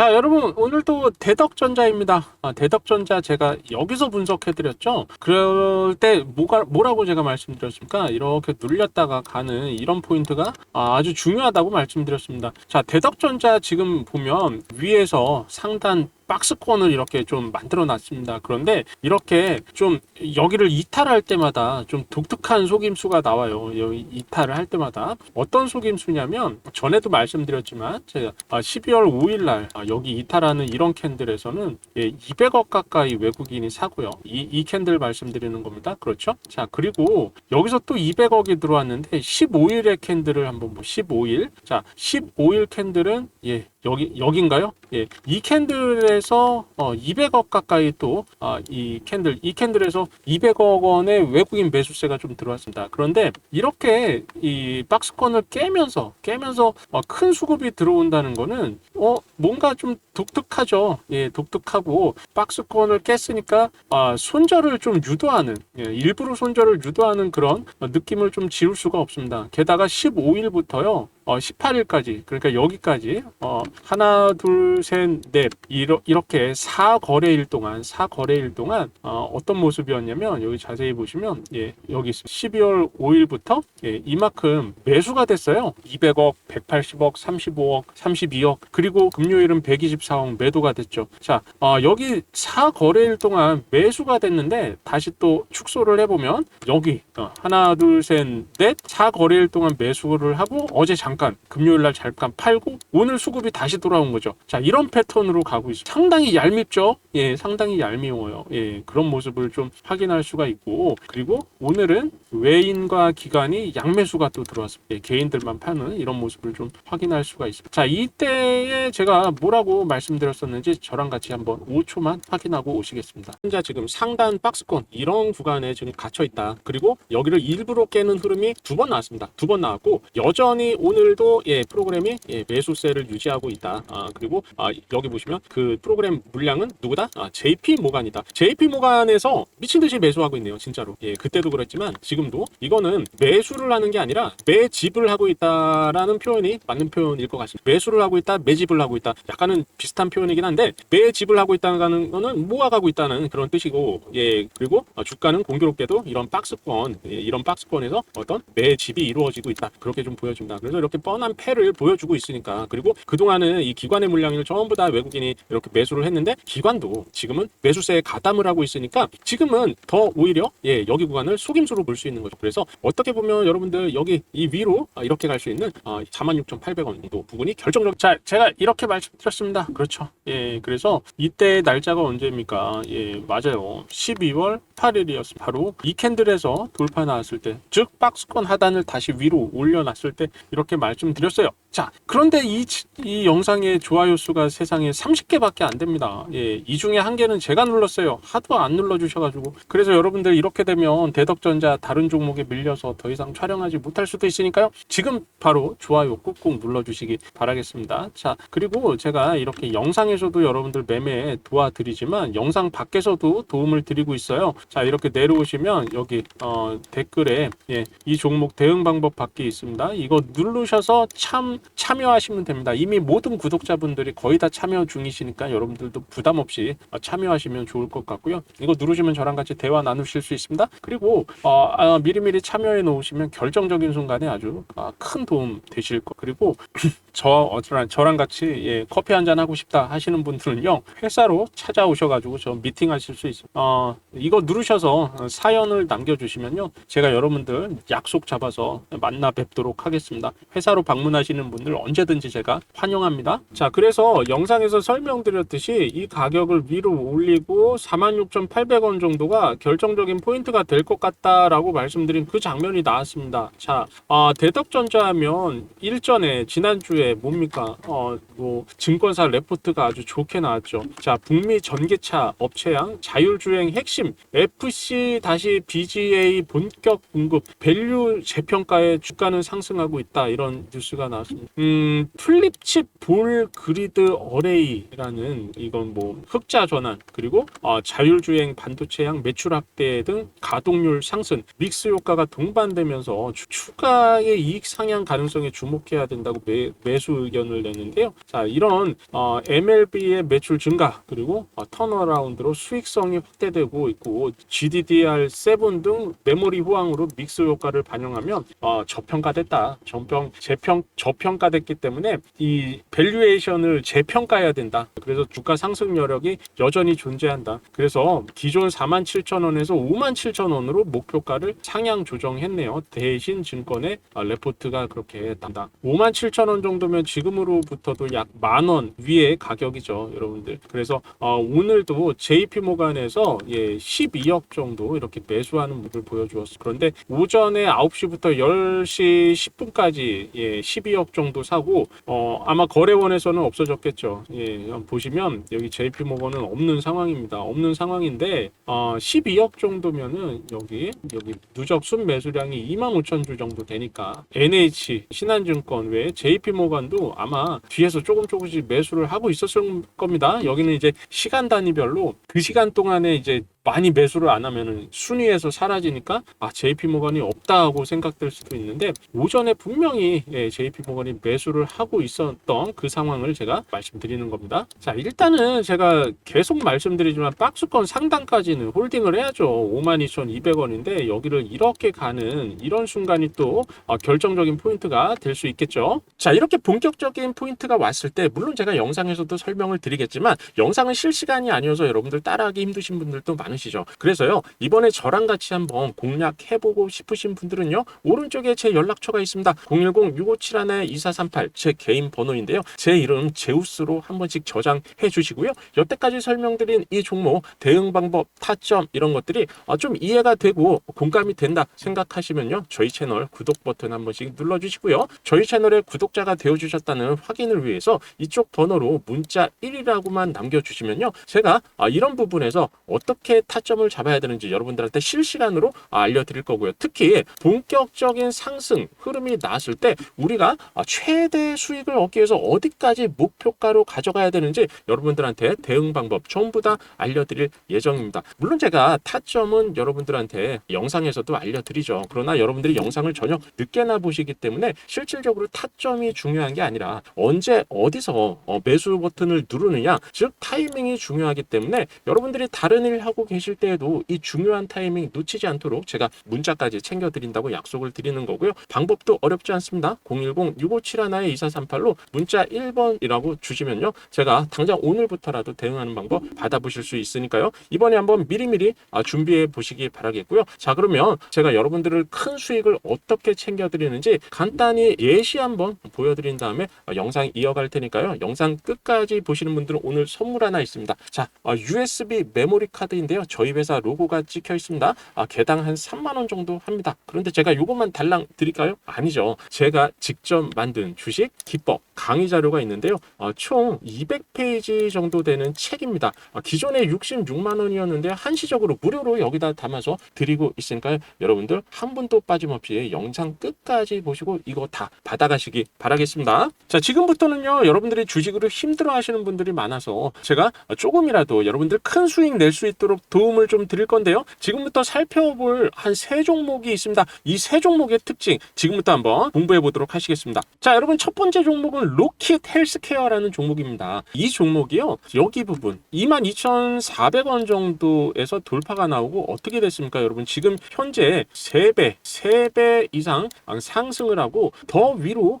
자, 여러분, 오늘도 대덕전자입니다. 아, 대덕전자 제가 여기서 분석해 드렸죠? 그럴 때 뭐가, 뭐라고 제가 말씀드렸습니까? 이렇게 눌렸다가 가는 이런 포인트가 아, 아주 중요하다고 말씀드렸습니다. 자, 대덕전자 지금 보면 위에서 상단 박스권을 이렇게 좀 만들어 놨습니다. 그런데 이렇게 좀 여기를 이탈할 때마다 좀 독특한 속임수가 나와요. 이탈을 할 때마다 어떤 속임수냐면 전에도 말씀드렸지만 제가 12월 5일 날 아, 여기 이탈하는 이런 캔들에서는 예, 200억 가까이 외국인이 사고요. 이, 이 캔들 말씀드리는 겁니다. 그렇죠? 자, 그리고 여기서 또 200억이 들어왔는데 15일의 캔들을 한번 뭐 15일. 자, 15일 캔들은 예, 여기 여긴가요? 예, 이 캔들에서 어, 200억 가까이 또이 캔들 이 캔들에서 200억 원의 외국인 매수세가 좀 들어왔습니다. 그런데 이렇게 이 박스권을 깨면서 깨면서 어, 큰 수급이 들어온다는 거는 어 뭔가 좀 독특하죠. 예, 독특하고 박스권을 깼으니까 아, 손절을 좀 유도하는 예, 일부러 손절을 유도하는 그런 어, 느낌을 좀 지울 수가 없습니다. 게다가 15일부터요. 어, 18일까지 그러니까 여기까지 어, 하나 둘 셋 넷 이렇게 4거래일 동안 4거래일 동안 어, 어떤 모습이었냐면 여기 자세히 보시면 예, 여기 12월 5일부터 예, 이만큼 매수가 됐어요. 200억, 180억, 35억, 32억 그리고 금요일은 124억 매도가 됐죠. 자 어, 여기 4거래일 동안 매수가 됐는데 다시 또 축소를 해보면 여기 어, 하나 둘 셋 넷 4거래일 동안 매수를 하고 어제 잠깐 금요일 날 잠깐 팔고 오늘 수급이 다시 돌아온 거죠. 자 이런 패턴으로 가고 있습니다. 상당히 얄밉죠. 예, 상당히 얄미워요. 예, 그런 모습을 좀 확인할 수가 있고 그리고 오늘은 외인과 기관이 양매수가 또 들어왔습니다. 예, 개인들만 파는 이런 모습을 좀 확인할 수가 있습니다. 자 이때에 제가 뭐라고 말씀드렸었는지 저랑 같이 한번 5초만 확인하고 오시겠습니다. 현재 지금 상단 박스권 이런 구간에 지금 갇혀 있다. 그리고 여기를 일부러 깨는 흐름이 두 번 나왔습니다. 두 번 나왔고 여전히 오늘 도 예, 프로그램이 예, 매수세를 유지하고 있다. 아, 그리고 아, 여기 보시면 그 프로그램 물량은 누구다? 아, JP 모간이다. JP 모간에서 미친 듯이 매수하고 있네요. 진짜로. 예, 그때도 그랬지만 지금도 이거는 매수를 하는 게 아니라 매집을 하고 있다라는 표현이 맞는 표현일 것 같습니다. 매수를 하고 있다, 매집을 하고 있다. 약간은 비슷한 표현이긴 한데 매집을 하고 있다는 거는 모아가고 있다는 그런 뜻이고 예, 그리고 어, 주가는 공교롭게도 이런 박스권 예, 이런 박스권에서 어떤 매집이 이루어지고 있다. 그렇게 좀 보여줍니다. 그래서 이렇게 뻔한 패를 보여주고 있으니까 그리고 그동안은 이 기관의 물량을 전부 다 외국인이 이렇게 매수를 했는데 기관도 지금은 매수세에 가담을 하고 있으니까 지금은 더 오히려 예 여기 구간을 속임수로 볼 수 있는 거죠. 그래서 어떻게 보면 여러분들 여기 이 위로 아, 이렇게 갈 수 있는 아, 46,800원 정도 부분이 결정적. 자 제가 이렇게 말씀드렸습니다. 그렇죠. 예 그래서 이때 날짜가 언제입니까? 예 맞아요. 12월 18일이었습니다. 바로 이 캔들에서 돌파 나왔을 때, 즉 박스권 하단을 다시 위로 올려놨을 때 이렇게 말씀드렸어요. 자, 그런데 이, 이 영상의 좋아요 수가 세상에 30개밖에 안 됩니다. 예, 이 중에 한 개는 제가 눌렀어요. 하도 안 눌러주셔가지고. 그래서 여러분들 이렇게 되면 대덕전자 다른 종목에 밀려서 더 이상 촬영하지 못할 수도 있으니까요. 지금 바로 좋아요 꾹꾹 눌러주시기 바라겠습니다. 자, 그리고 제가 이렇게 영상에서도 여러분들 매매 도와드리지만 영상 밖에서도 도움을 드리고 있어요. 자, 이렇게 내려오시면 여기 어, 댓글에 예, 이 종목 대응 방법 받기 있습니다. 이거 누르 셔서 참 참여하시면 됩니다. 이미 모든 구독자분들이 거의 다 참여 중이시니까 여러분들도 부담 없이 어, 참여하시면 좋을 것 같고요. 이거 누르시면 저랑 같이 대화 나누실 수 있습니다. 그리고 어, 아, 미리미리 참여해 놓으시면 결정적인 순간에 아주 아, 큰 도움 되실 거. 그리고 저 어쩌란 저랑 같이 예, 커피 한 잔 하고 싶다 하시는 분들은요 회사로 찾아오셔가지고 저 미팅 하실 수 있어요. 어, 이거 누르셔서 어, 사연을 남겨주시면요 제가 여러분들 약속 잡아서 만나 뵙도록 하겠습니다. 회사로 방문하시는 분들 언제든지 제가 환영합니다. 자 그래서 영상에서 설명드렸듯이 이 가격을 위로 올리고 46,800원 정도가 결정적인 포인트가 될 것 같다라고 말씀드린 그 장면이 나왔습니다. 자 아, 대덕전자 하면 일전에 지난주에 뭡니까 어, 뭐 증권사 레포트가 아주 좋게 나왔죠. 자 북미 전기차 업체양 자율주행 핵심 FC 다시 BGA 본격 공급 밸류 재평가에 주가는 상승하고 있다 이런 뉴스가 나왔습니다. 음, 튤립칩 볼 그리드 어레이라는 이건 뭐 흑자 전환 그리고 어, 자율주행 반도체양 매출 확대 등 가동률 상승 믹스 효과가 동반되면서 추- 추가의 이익 상향 가능성에 주목해야 된다고 매, 매수 의견을 내는데요. 자 이런 어, MLB의 매출 증가 그리고 어, 턴어라운드로 수익성이 확대되고 있고 GDDR7 등 메모리 호황으로 믹스 효과를 반영하면 어, 저평가됐다. 전평 재평 저평가됐기 때문에 이 밸류에이션을 재평가해야 된다. 그래서 주가 상승 여력이 여전히 존재한다. 그래서 기존 47,000원에서 57,000원으로 목표가를 상향 조정했네요. 대신 증권의 아, 레포트가 그렇게 난다. 57,000원 정도면 지금으로부터도 약 만 원 위의 가격이죠, 여러분들. 그래서 어, 오늘도 JP 모간에서 예, 12억 정도 이렇게 매수하는 모습을 보여주었어. 그런데 오전에 9시부터 10시 10분까지 예, 12억 정도 사고 어, 아마 거래원에서는 없어졌겠죠. 예, 보시면 여기 JP 모건은 없는 상황입니다. 없는 상황인데 어, 12억 정도면은 여기 여기 누적 순 매수량이 2만 5천 주 정도 되니까 NH 신한증권 외에 JP 모건도 아마 뒤에서 조금 조금씩 매수를 하고 있었을 겁니다. 여기는 이제 시간 단위별로 그 시간 동안에 이제 많이 매수를 안 하면은 순위에서 사라지니까 아 JP 모건이 없다고 생각될 수도 있는데 오전에 분명히 예, JP 모건이 매수를 하고 있었던 그 상황을 제가 말씀드리는 겁니다. 자 일단은 제가 계속 말씀드리지만 박스권 상단까지는 홀딩을 해야죠. 52,200원인데 여기를 이렇게 가는 이런 순간이 또 어, 결정적인 포인트가 될 수 있겠죠. 자 이렇게 본격적인 포인트가 왔을 때 물론 제가 영상에서도 설명을 드리겠지만 영상은 실시간이 아니어서 여러분들 따라하기 힘드신 분들도 많으 시죠. 그래서요 이번에 저랑 같이 한번 공략해보고 싶으신 분들은요 오른쪽에 제 연락처가 있습니다. 010-6571-2438 제 개인 번호인데요. 제 이름 제우스로 한 번씩 저장해 주시고요. 여태까지 설명드린 이 종목 대응 방법, 타점 이런 것들이 아, 좀 이해가 되고 공감이 된다 생각하시면요 저희 채널 구독 버튼 한 번씩 눌러주시고요. 저희 채널에 구독자가 되어주셨다는 확인을 위해서 이쪽 번호로 문자 1이라고만 남겨주시면요 제가 아, 이런 부분에서 어떻게 타점을 잡아야 되는지 여러분들한테 실시간으로 아, 알려드릴 거고요. 특히 본격적인 상승 흐름이 나왔을 때 우리가 아, 최대 수익을 얻기 위해서 어디까지 목표가로 가져가야 되는지 여러분들한테 대응 방법 전부 다 알려드릴 예정입니다. 물론 제가 타점은 여러분들한테 영상에서도 알려드리죠. 그러나 여러분들이 영상을 전혀 늦게나 보시기 때문에 실질적으로 타점이 중요한 게 아니라 언제 어디서 어, 매수 버튼을 누르느냐 즉 타이밍이 중요하기 때문에 여러분들이 다른 일 하고 계실 때에도 이 중요한 타이밍 놓치지 않도록 제가 문자까지 챙겨드린다고 약속을 드리는 거고요. 방법도 어렵지 않습니다. 010-6571-2438로 문자 1번이라고 주시면요. 제가 당장 오늘부터라도 대응하는 방법 받아보실 수 있으니까요. 이번에 한번 미리미리 아, 준비해 보시기 바라겠고요. 자 그러면 제가 여러분들을 큰 수익을 어떻게 챙겨드리는지 간단히 예시 한번 보여드린 다음에 아, 영상 이어갈 테니까요. 영상 끝까지 보시는 분들은 오늘 선물 하나 있습니다. 자 아, USB 메모리 카드인데요. 저희 회사 로고가 찍혀 있습니다. 아, 개당 한 3만 원 정도 합니다. 그런데 제가 요것만 달랑 드릴까요? 아니죠. 제가 직접 만든 주식 기법 강의 자료가 있는데요. 아, 총 200페이지 정도 되는 책입니다. 아, 기존에 66만 원이었는데 한시적으로 무료로 여기다 담아서 드리고 있으니까요. 여러분들 한 분도 빠짐없이 영상 끝까지 보시고 이거 다 받아가시기 바라겠습니다. 자, 지금부터는요. 여러분들이 주식으로 힘들어 하시는 분들이 많아서 제가 조금이라도 여러분들 큰 수익 낼 수 있도록 도움을 좀 드릴 건데요. 지금부터 살펴볼 한 세 종목이 있습니다. 이 세 종목의 특징 지금부터 한번 공부해 보도록 하시겠습니다. 자, 여러분 첫 번째 종목은 로킷 헬스케어라는 종목입니다. 이 종목이요. 여기 부분 22,400원 정도에서 돌파가 나오고 어떻게 됐습니까? 여러분 지금 현재 3배, 3배 이상 상승을 하고 더 위로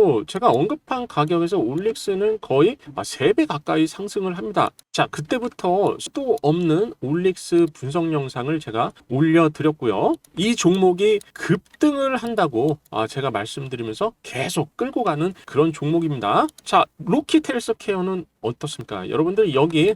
제가 언급한 가격에서 올릭스는 거의 3배 가까이 상승을 합니다. 자, 그때부터 수도 없는 올릭스 분석 영상을 제가 올려드렸고요. 이 종목이 급등을 한다고 아, 제가 말씀드리면서 계속 끌고 가는 그런 종목입니다. 자, 로키트 헬스케어는 어떻습니까? 여러분들 여기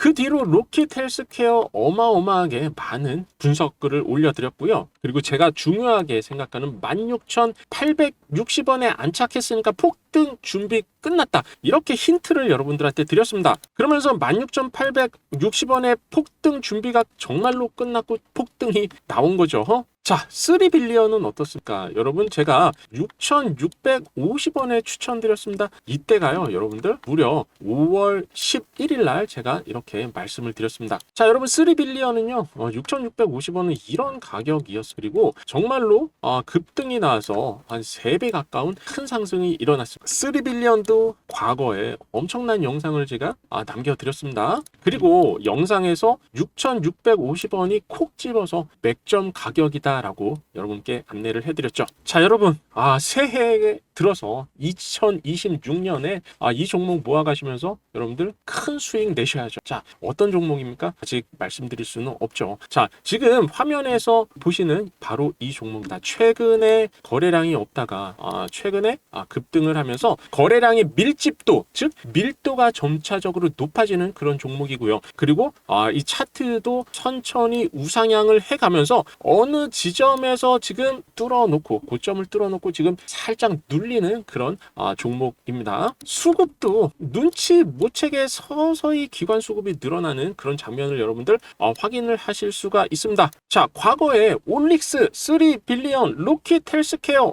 그 뒤로 로켓 헬스케어 어마어마하게 많은 분석글을 올려드렸고요. 그리고 제가 중요하게 생각하는 16,860원에 안착했으니까 폭등 준비 끝났다. 이렇게 힌트를 여러분들한테 드렸습니다. 그러면서 16,860원의 폭등 준비가 정말로 끝났고 폭등이 나온 거죠. 어? 자, 3빌리언은 어떻습니까? 여러분, 제가 6,650원에 추천드렸습니다. 이때가요, 여러분들, 무려 5월 11일 날 제가 이렇게 말씀을 드렸습니다. 자, 여러분, 3빌리언은요, 어, 6,650원은 이런 가격이었어요. 그리고 정말로 어, 급등이 나와서 한 3배 가까운 큰 상승이 일어났습니다. 3빌리언도 과거에 엄청난 영상을 제가 아, 남겨드렸습니다. 그리고 영상에서 6,650원이 콕 집어서 맥점 가격이다. 라고 여러분께 안내를 해드렸죠. 자, 여러분, 아, 새해에 들어서 2026년에 아, 이 종목 모아가시면서 여러분들 큰 수익 내셔야죠. 자, 어떤 종목입니까? 아직 말씀드릴 수는 없죠. 자, 지금 화면에서 보시는 바로 이 종목이다. 최근에 거래량이 없다가 아, 최근에 아, 급등을 하면서 거래량의 밀집도, 즉 밀도가 점차적으로 높아지는 그런 종목이고요. 그리고 아, 이 차트도 천천히 우상향을 해가면서 어느 지점에서 지금 뚫어놓고 고점을 뚫어놓고 지금 살짝 눌 리는 그런 아, 종목입니다. 수급도 눈치 못 채게 서서히 기관 수급이 늘어나는 그런 장면을 여러분들 어, 확인을 하실 수가 있습니다. 자, 과거에 올릭스, 3 빌리언, 로킷 헬스케어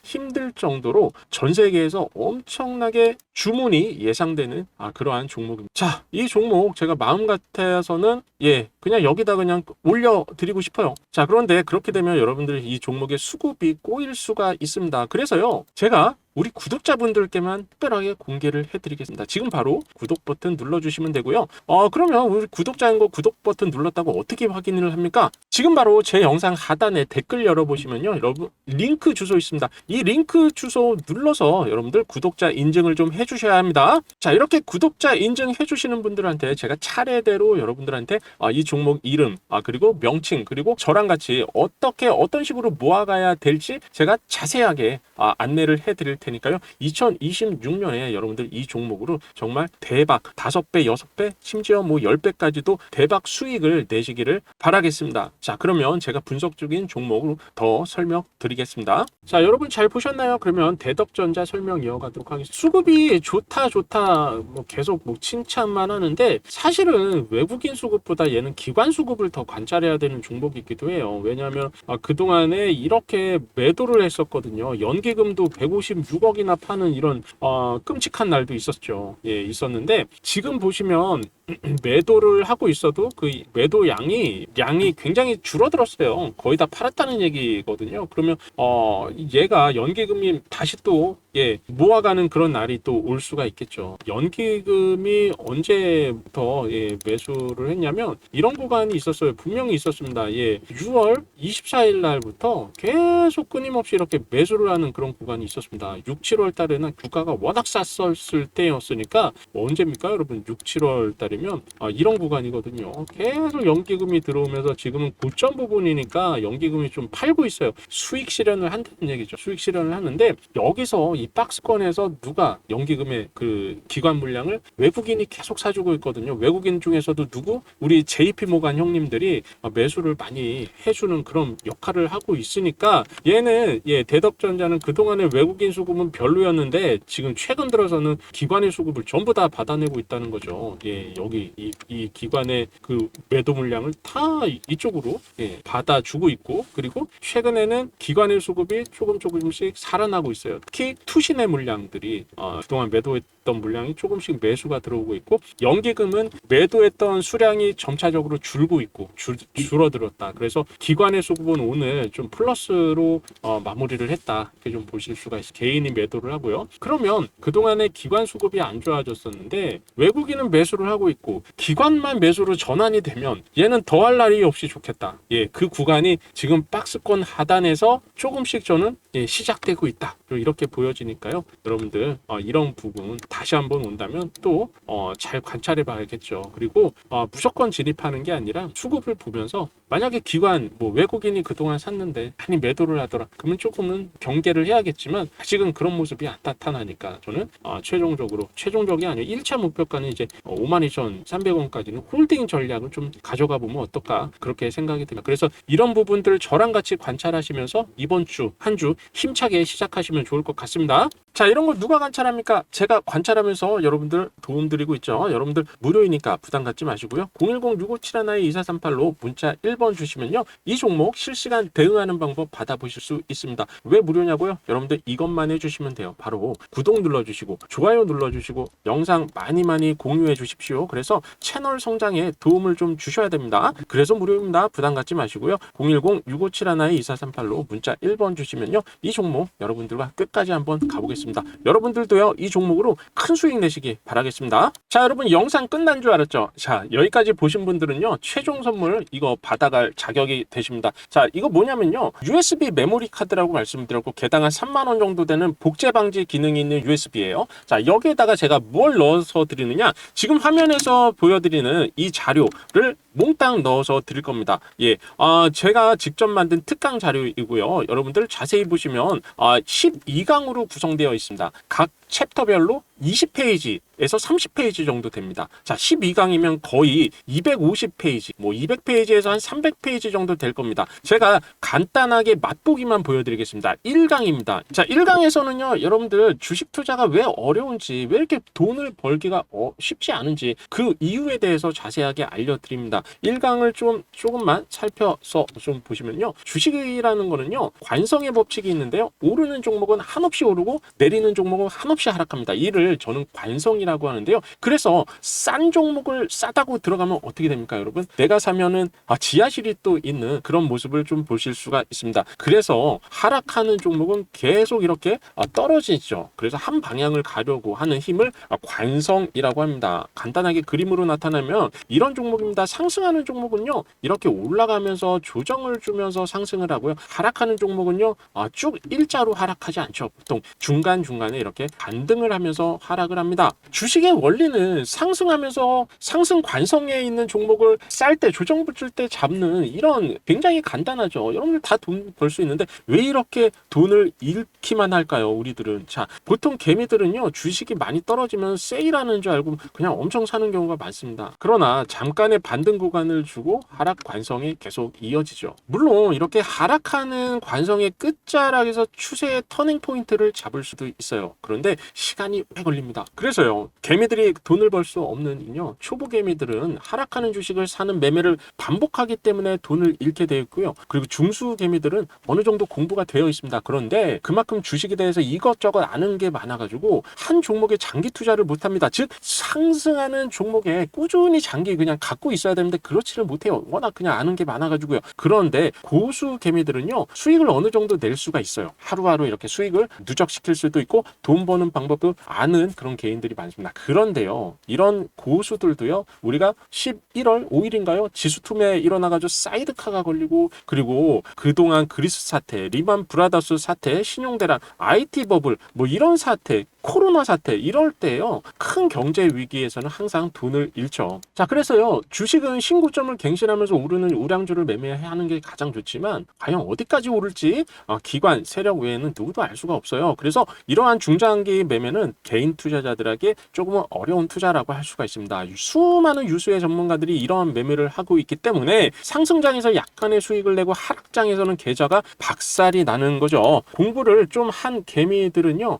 힘들 정도로 전 세계에서 엄청나게 주문이 예상되는 아, 그러한 종목입니다. 자, 이 종목 제가 마음 같아서는 예, 그냥 여기다 그냥 올려드리고 싶어요. 자, 그런데 그렇게 되면 여러분들 이 종목의 수급이 꼬일 수가 있습니다. 그래서요, 제가 우리 구독자분들께만 특별하게 공개를 해드리겠습니다. 지금 바로 구독 버튼 눌러주시면 되고요. 어, 그러면 우리 구독자인 거 구독 버튼 눌렀다고 어떻게 확인을 합니까? 지금 바로 제 영상 하단에 댓글 열어보시면요. 여러분, 링크 주소 있습니다. 이 링크 주소 눌러서 여러분들 구독자 인증을 좀 해주셔야 합니다. 자, 이렇게 구독자 인증 해주시는 분들한테 제가 차례대로 여러분들한테 아, 이 종목 이름, 아, 그리고 명칭, 그리고 저랑 같이 어떻게, 어떤 식으로 모아가야 될지 제가 자세하게 아, 안내를 해드릴 테니까요. 2026년에 여러분들 이 종목으로 정말 대박 5배, 6배, 심지어 뭐 10배까지도 대박 수익을 내시기를 바라겠습니다. 자, 그러면 제가 분석 중인 종목으로 더 설명드리겠습니다. 자, 여러분 잘 보셨나요? 그러면 대덕전자 설명 이어가도록 하겠습니다. 수급이 좋다, 좋다, 뭐 계속 뭐 칭찬만 하는데 사실은 외국인 수급보다 얘는 기관 수급을 더 관찰해야 되는 종목이기도 해요. 왜냐하면 아, 그동안에 이렇게 매도를 했었거든요. 연기금도 156 억이나 파는 이런 어, 끔찍한 날도 있었죠. 예, 있었는데 지금 보시면 매도를 하고 있어도 그 매도 양이 양이 굉장히 줄어들었어요. 거의 다 팔았다는 얘기거든요. 그러면 어 얘가 연기금이 다시 또 예, 모아가는 그런 날이 또 올 수가 있겠죠. 연기금이 언제부터 예, 매수를 했냐면 이런 구간이 있었어요. 분명히 있었습니다. 예, 6월 24일 날부터 계속 끊임없이 이렇게 매수를 하는 그런 구간이 있었습니다. 6, 7월 달에는 주가가 워낙 쌌었을 때였으니까 언제입니까, 여러분? 6, 7월 달이면 아, 이런 구간이거든요. 계속 연기금이 들어오면서 지금은 고점 부분이니까 연기금이 좀 팔고 있어요. 수익 실현을 한다는 얘기죠. 수익 실현을 하는데 여기서 이 박스권에서 누가 연기금의 그 기관 물량을 외국인이 계속 사주고 있거든요. 외국인 중에서도 누구? 우리 JP 모간 형님들이 매수를 많이 해주는 그런 역할을 하고 있으니까 얘는 예 대덕전자는 그동안에 외국인 수급은 별로였는데 지금 최근 들어서는 기관의 수급을 전부 다 받아내고 있다는 거죠. 예 여기 이, 이 기관의 그 매도 물량을 다 이- 이쪽으로 예, 받아주고 있고 그리고 최근에는 기관의 수급이 조금 조금씩 살아나고 있어요. 특히 투신의 물량들이 어, 그동안 매도했 던 물량이 조금씩 매수가 들어오고 있고 연기금은 매도했던 수량이 점차적으로 줄고 있고 줄, 줄어들었다. 그래서 기관의 수급은 오늘 좀 플러스로 어, 마무리를 했다. 이렇게 좀 보실 수가 있어요. 개인이 매도를 하고요. 그러면 그동안에 기관 수급이 안 좋아졌었는데 외국인은 매수를 하고 있고 기관만 매수로 전환이 되면 얘는 더할 날이 없이 좋겠다. 예, 그 구간이 지금 박스권 하단에서 조금씩 저는 예, 시작되고 있다. 이렇게 보여지니까요. 여러분들 어, 이런 부분 다시 한번 온다면 또 어, 잘 관찰해 봐야겠죠. 그리고 어, 무조건 진입하는 게 아니라 수급을 보면서 만약에 기관 뭐 외국인이 그동안 샀는데 많이 매도를 하더라. 그러면 조금은 경계를 해야겠지만 아직은 그런 모습이 안 나타나니까 저는 어, 최종적으로 최종적이 아니고 1차 목표가는 이제 52,300원까지는 홀딩 전략을 좀 가져가 보면 어떨까 그렇게 생각이 듭니다. 그래서 이런 부분들을 저랑 같이 관찰하시면서 이번 주 한 주 힘차게 시작하시면 좋을 것 같습니다. 자 이런 걸 누가 관찰합니까? 제가 관찰하면서 여러분들 도움 드리고 있죠. 여러분들 무료이니까 부담 갖지 마시고요. 010-6571-2438로 문자 1번 주시면요. 이 종목 실시간 대응하는 방법 받아보실 수 있습니다. 왜 무료냐고요? 여러분들 이것만 해주시면 돼요. 바로 구독 눌러주시고 좋아요 눌러주시고 영상 많이 많이 공유해 주십시오. 그래서 채널 성장에 도움을 좀 주셔야 됩니다. 그래서 무료입니다. 부담 갖지 마시고요. 010-6571-2438로 문자 1번 주시면요. 이 종목 여러분들과 끝까지 한번 가보겠습니다. 여러분들도요. 이 종목으로 큰 수익 내시기 바라겠습니다. 자 여러분 영상 끝난 줄 알았죠? 자 여기까지 보신 분들은요. 최종 선물 이거 받아 갈 자격이 되십니다. 자 이거 뭐냐면요. USB 메모리 카드라고 말씀드렸고 개당 한 3만 원 정도 되는 복제 방지 기능이 있는 USB예요. 자 여기에다가 제가 뭘 넣어서 드리느냐? 지금 화면에서 보여드리는 이 자료를 몽땅 넣어서 드릴 겁니다. 예, 아, 제가 직접 만든 특강 자료이고요. 여러분들 자세히 보시면 아, 12강으로 구성되어 있습니다. 각 챕터별로 20페이지에서 30페이지 정도 됩니다. 자, 12강이면 거의 250페이지, 뭐 200페이지에서 한 300페이지 정도 될 겁니다. 제가 간단하게 맛보기만 보여드리겠습니다. 1강입니다. 자, 1강에서는요, 여러분들 주식 투자가 왜 어려운지, 왜 이렇게 돈을 벌기가 어, 쉽지 않은지 그 이유에 대해서 자세하게 알려드립니다. 1강을 좀 조금만 살펴서 좀 보시면요, 주식이라는 거는요, 관성의 법칙이 있는데요, 오르는 종목은 한없이 오르고 내리는 종목은 한없이 하락합니다. 이를 저는 관성이라고 하는데요. 그래서 싼 종목을 싸다고 들어가면 어떻게 됩니까, 여러분? 내가 사면은 아, 지하실이 또 있는 그런 모습을 좀 보실 수가 있습니다. 그래서 하락하는 종목은 계속 이렇게 아, 떨어지죠. 그래서 한 방향을 가려고 하는 힘을 아, 관성이라고 합니다. 간단하게 그림으로 나타나면 이런 종목입니다. 상 승하는 종목은요, 이렇게 올라가면서 조정을 주면서 상승을 하고요. 하락하는 종목은요, 아, 쭉 일자로 하락하지 않죠. 보통 중간 중간에 이렇게 반등을 하면서 하락을 합니다. 주식의 원리는 상승하면서 상승 관성에 있는 종목을 쌀 때 조정 붙일 때 잡는 이런 굉장히 간단하죠. 여러분들 다 돈 벌 수 있는데 왜 이렇게 돈을 잃기만 할까요? 우리들은 자 보통 개미들은요 주식이 많이 떨어지면 세일하는 줄 알고 그냥 엄청 사는 경우가 많습니다. 그러나 잠깐의 반등 구간을 주고 하락 관성이 계속 이어지죠. 물론 이렇게 하락하는 관성의 끝자락에서 추세의 터닝 포인트를 잡을 수도 있어요. 그런데 시간이 오래 걸립니다. 그래서요, 개미들이 돈을 벌 수 없는 이유는요, 초보 개미들은 하락하는 주식을 사는 매매를 반복하기 때문에 돈을 잃게 되어 있고요. 그리고 중수 개미들은 어느 정도 공부가 되어 있습니다. 그런데 그만큼 주식에 대해서 이것저것 아는 게 많아가지고 한 종목에 장기 투자를 못 합니다. 즉, 상승하는 종목에 꾸준히 장기 그냥 갖고 있어야 되는데 그렇지를 못해요. 워낙 그냥 아는 게 많아가지고요. 그런데 고수 개미들은요, 수익을 어느 정도 낼 수가 있어요. 하루하루 이렇게 수익을 누적시킬 수도 있고 돈 버는 방법도 아는 그런 개인들이 많습니다. 그런데요, 이런 고수들도요, 우리가 11월 5일인가요? 지수 투매 일어나가지고 사이드카가 걸리고 그리고 그동안 그리스 사태, 리만 브라더스 사태, 신용 대란, IT 버블 뭐 이런 사태 코로나 사태 이럴 때요 큰 경제 위기에서는 항상 돈을 잃죠. 자 그래서요 주식은 신고점을 갱신하면서 오르는 우량주를 매매하는 게 가장 좋지만 과연 어디까지 오를지 어, 기관 세력 외에는 누구도 알 수가 없어요. 그래서 이러한 중장기 매매는 개인 투자자들에게 조금은 어려운 투자라고 할 수가 있습니다. 수많은 유수의 전문가들이 이러한 매매를 하고 있기 때문에 상승장에서 약간의 수익을 내고 하락장에서는 계좌가 박살이 나는 거죠. 공부를 좀 한 개미들은요.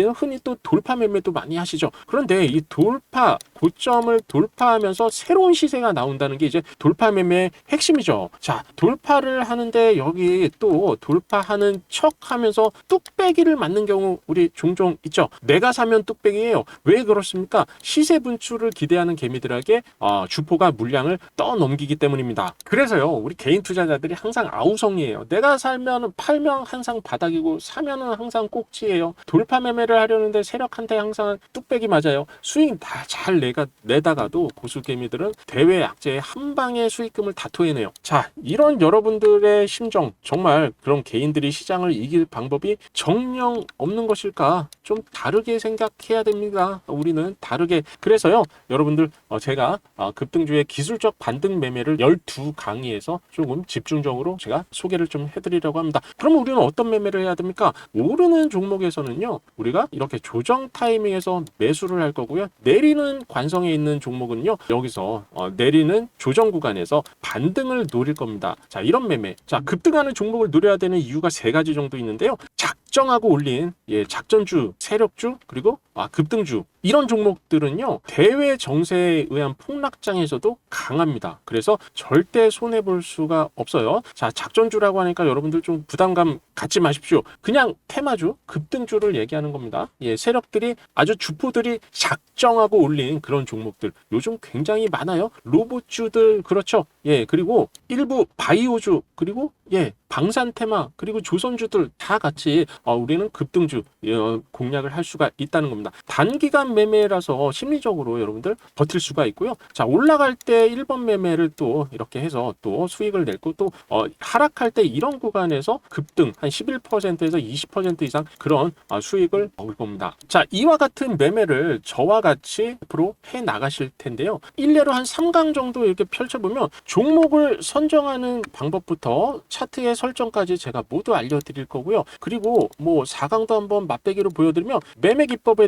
는 흔히 또 돌파 매매도 많이 하시죠. 그런데 이 돌파 고점을 돌파하면서 새로운 시세가 나온다는 게 이제 돌파 매매의 핵심이죠. 자, 돌파를 하는데 여기 또 돌파하는 척 하면서 뚝배기를 맞는 경우 우리 종종 있죠. 내가 사면 뚝배기예요. 왜 그렇습니까? 시세 분출을 기대하는 개미들에게 어, 주포가 물량을 떠넘기기 때문입니다. 그래서요, 우리 개인 투자자들이 항상 아우성이에요. 내가 살면 팔면 항상 바닥이고 사면은 항상 꼭지예요. 돌파 매매를 하려는데 세력한테 항상 뚝배기 맞아요. 수익 다 잘 내가 내다가도 고수 개미들은 대외 약재에 한 방에 수익금을 다 토해내요. 자, 이런 여러분들의 심정 정말 그런 개인들이 시장을 이길 방법이 정령 없는 것일까? 좀 다르게 생각해야 됩니다. 우리는 다르게 그래서요, 여러분들 어, 제가 어, 급등주의 기술적 반등 매매를 12강의에서 조금 집중적으로 제가 소개를 좀 해드리려고 합니다. 그러면 우리는 어떤 매매를 해야 됩니까? 오르는 종목에서는요, 우리가 이렇게 조정 타이밍에서 매수를 할 거고요. 내리는 관성에 있는 종목은요, 여기서 어, 내리는 조정 구간에서 반등을 노릴 겁니다. 자, 이런 매매. 자, 급등하는 종목을 노려야 되는 이유가 세 가지 정도 있는데요. 작 정하고 올린 예, 작전주, 세력주, 그리고 아, 급등주 이런 종목들은요 대외 정세에 의한 폭락장에서도 강합니다. 그래서 절대 손해 볼 수가 없어요. 자 작전주라고 하니까 여러분들 좀 부담감 갖지 마십시오. 그냥 테마주, 급등주를 얘기하는 겁니다. 예, 세력들이 아주 주포들이 작정하고 올린 그런 종목들 요즘 굉장히 많아요. 로봇주들 그렇죠. 예, 그리고 일부 바이오주 그리고 예, 방산 테마 그리고 조선주들 다 같이 어, 우리는 급등주 예, 어, 공략을 할 수가 있다는 겁니다. 단기간 매매라서 심리적으로 여러분들 버틸 수가 있고요. 자 올라갈 때 1번 매매를 또 이렇게 해서 또 수익을 냈고 또 어, 하락할 때 이런 구간에서 급등 한 11%에서 20% 이상 그런 어, 수익을 얻을 겁니다. 자 이와 같은 매매를 저와 같이 앞으로 해 나가실 텐데요. 일례로 한 3강 정도 이렇게 펼쳐보면 종목을 선정하는 방법부터 차트의 설정까지 제가 모두 알려드릴 거고요. 그리고 뭐 4강도 한번 맛배기로 보여드리면 매매 기법에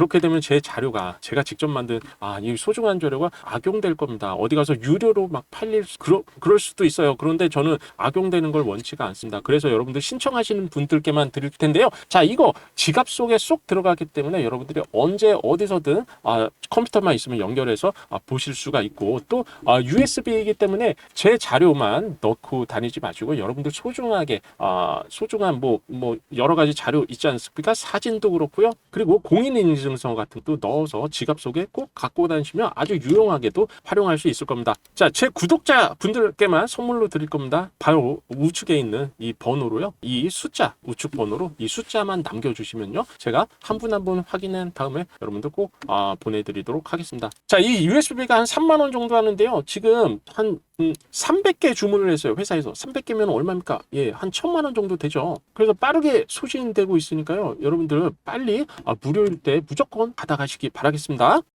그렇게 되면 제 자료가 제가 직접 만든 아, 이 소중한 자료가 악용될 겁니다. 어디 가서 유료로 막 팔릴 수, 그러, 그럴 수도 있어요. 그런데 저는 악용되는 걸 원치가 않습니다. 그래서 여러분들 신청하시는 분들께만 드릴 텐데요. 자, 이거 지갑 속에 쏙 들어가기 때문에 여러분들이 언제 어디서든 아, 컴퓨터만 있으면 연결해서 아, 보실 수가 있고 또 아, USB이기 때문에 제 자료만 넣고 다니지 마시고 여러분들 소중하게 아 소중한 뭐뭐 여러 가지 자료 있지 않습니까? 사진도 그렇고요. 그리고 공인 인증 서 같은 것도 넣어서 지갑 속에 꼭 갖고 다니시면 아주 유용하게도 활용할 수 있을 겁니다. 자, 제 구독자 분들께만 선물로 드릴 겁니다. 바로 우측에 있는 이 번호로요. 이 숫자 우측 번호로 이 숫자만 남겨주시면요. 제가 한 분 한 분 확인한 다음에 여러분들 꼭 아, 보내드리도록 하겠습니다. 자, 이 USB가 한 3만 원 정도 하는데요. 지금 한 음, 300개 주문을 했어요. 회사에서 300개면 얼마입니까? 예, 한 1000만 원 정도 되죠. 그래서 빠르게 소진되고 있으니까요. 여러분들 빨리 아, 무료일 때 무조건 받아가시기 바라겠습니다.